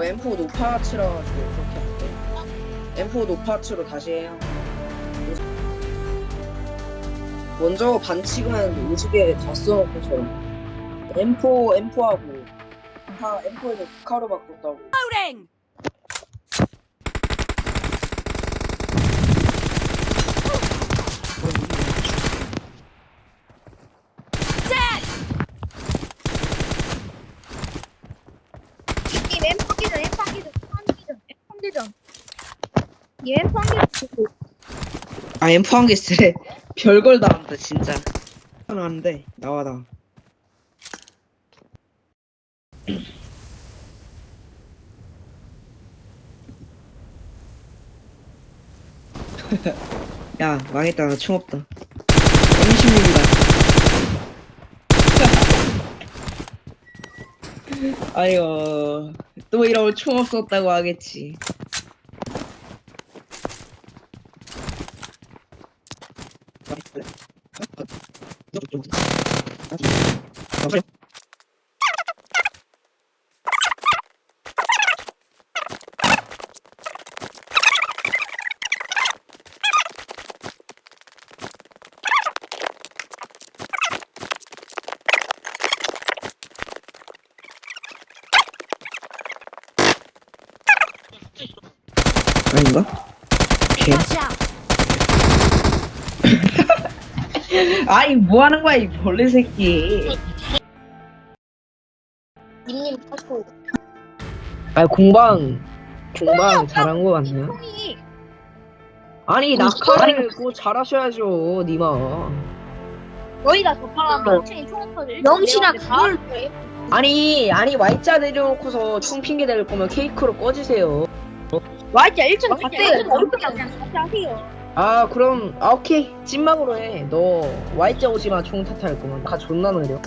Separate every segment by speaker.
Speaker 1: M4 노파츠라 가지고 그렇게 할게. M4 노파츠로 다시 해요. 먼저 반칙은 오지게 다 써놓고처럼 M4 M4하고 다 M4에서 카로 바꿨다고. 아 M4 한 개 쓰래. 별걸 다 한다 진짜. 하나인데 나와 나. 야 망했다 나 총 없다. M16이다. 아이고 또 이러면 총 없었다고 하겠지. 아닌가? 오케이. 아이 뭐 하는 거야 이 벌레 새끼.
Speaker 2: 님님 파고.
Speaker 1: 아 공방. 공방 잘한 거 같네.
Speaker 2: 총이!
Speaker 1: 아니 낙하를 뭐 잘하셔야죠 니마.
Speaker 2: 너희가 접하면 명칭이 총 터질 영신아 그걸 왜
Speaker 1: 아니 아니 Y자 내려놓고서 총 핑계 댈 거면 케이크로 꺼지세요.
Speaker 2: 와이자 1층 갔대요 어렵게 그냥 하세요
Speaker 1: 아 그럼 아 오케이 찐막으로 해. 너 Y자 오지마 총 탓할 거면 가 존나 느려.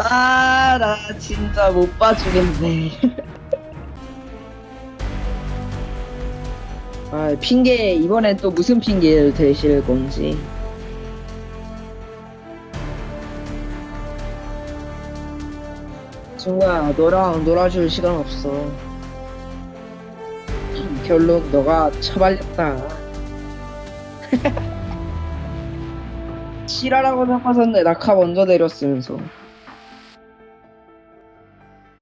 Speaker 1: 아, 나 진짜 못 봐주겠네. 아, 핑계, 이번엔 또 무슨 핑계를 대실 건지. 정우야, 너랑 놀아줄 시간 없어. 결국 너가 처발렸다. 지랄하고 생각하셨네, 낙하 먼저 내렸으면서.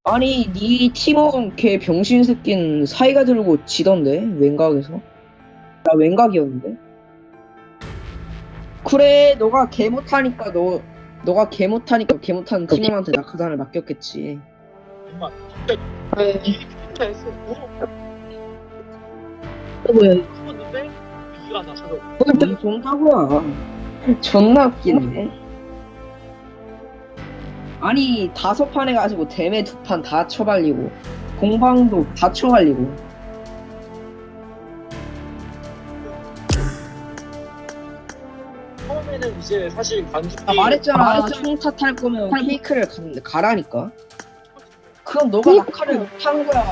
Speaker 1: 아니, 네 팀원 걔 병신 새낀 사이가 들고 지던데 왼각에서. 나 왼각이었는데. 그래, 너가 개 못하니까 너 너가 개 못하니까 개 못하는 팀원한테 낙하산을 맡겼겠지. 또 뭐야? 뭔 존다고야. 존나 웃기네. 아니 다섯 판 해가지고 대매 두 판 다 쳐발리고 공방도 다 쳐발리고.
Speaker 3: 처음에는 이제 사실 관중
Speaker 1: 아 말했잖아. 총 탓할 거면 케이크를 가, 가라니까. 그럼 너가 낙하를 못한 거야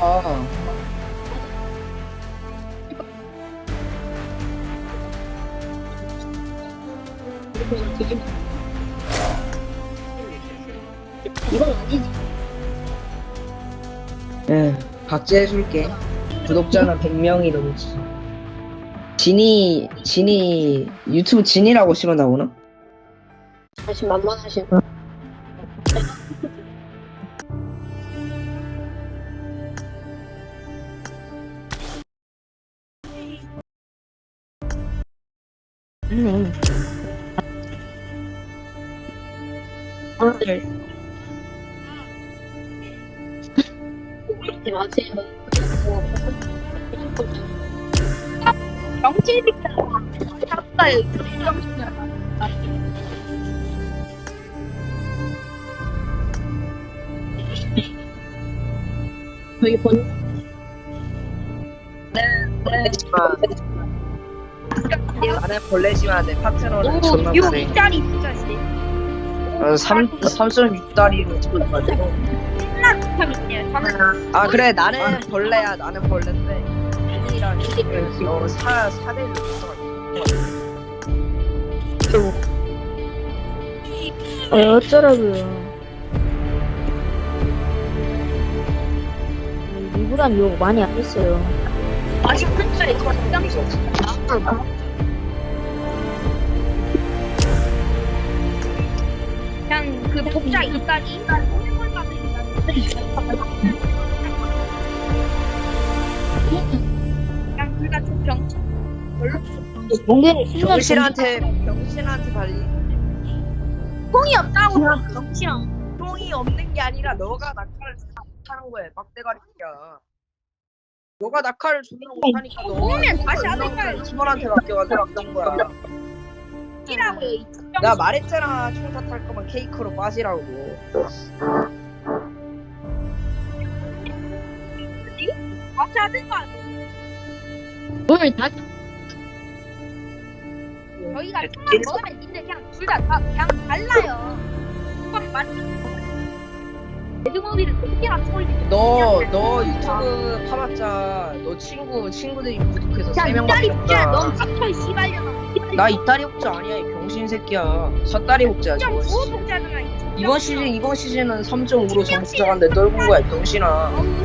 Speaker 2: 이건 아니지.
Speaker 1: 예 박제해줄게. 구독자는 100명이 넘지. 진이 진이 유튜브 진이라고 치면 나오나?
Speaker 2: 다시 만만하신 오늘 저기 본
Speaker 1: 네, 네.
Speaker 2: 있는데요.
Speaker 1: 나는 벌레 심한데 파트너는 존나
Speaker 2: 오, 요
Speaker 1: 잘해.
Speaker 2: 윗다리 부자시.
Speaker 1: 어, 3 3.6다리로 찍어가지고.
Speaker 2: 좋다 있네요. 저는
Speaker 1: 아 그래 나는 벌레야 나는 벌레인데 언니랑 어, 사 사대를. 어,
Speaker 4: 어쩌라고요. 이보단 욕 많이 안 했어요.
Speaker 2: 아직 근처에 저 장소 없습니다. 그냥 그 복자 이다리. 그냥 둘 다 좀 병. 별로
Speaker 4: 몽개는 순간
Speaker 1: 병신한테 병신한테 달리
Speaker 2: 통이 없다고 병신아.
Speaker 1: 똥이 없는 게 아니라 너가 낙하를 못하는 거야 빡대가리야. 너가 낙하를 존나 못하니까 너
Speaker 2: 오면 다시 하든가
Speaker 1: 팀원한테 맡겨가지고 그런 거야.
Speaker 2: 이라고요.
Speaker 1: 이나 말했잖아 총사 탈 거면 케이크로 빠지라고.
Speaker 2: 다시 하든가.
Speaker 4: 오늘 다
Speaker 2: 저희가 총만 먹으면 님들 그냥 둘다 그냥 달라요. 꽉 맞. 레드모비를 어떻게나 초월이
Speaker 1: 너너 유튜브 파봤자 너 친구 친구들이 구독해서 세
Speaker 2: 그냥
Speaker 1: 명밖에
Speaker 2: 이다리 복자 넌
Speaker 1: 없다.
Speaker 2: 닥쳐 이 씨발년아.
Speaker 1: 나 이다리 복자 아니야 이 병신 새끼야. 복자야
Speaker 2: 그냥
Speaker 1: 저거.
Speaker 2: 복자잖아. 이
Speaker 1: 이번 시즌 이번 시즌은 3.5로 점수 들어갔는데 떨군 거야 병신아.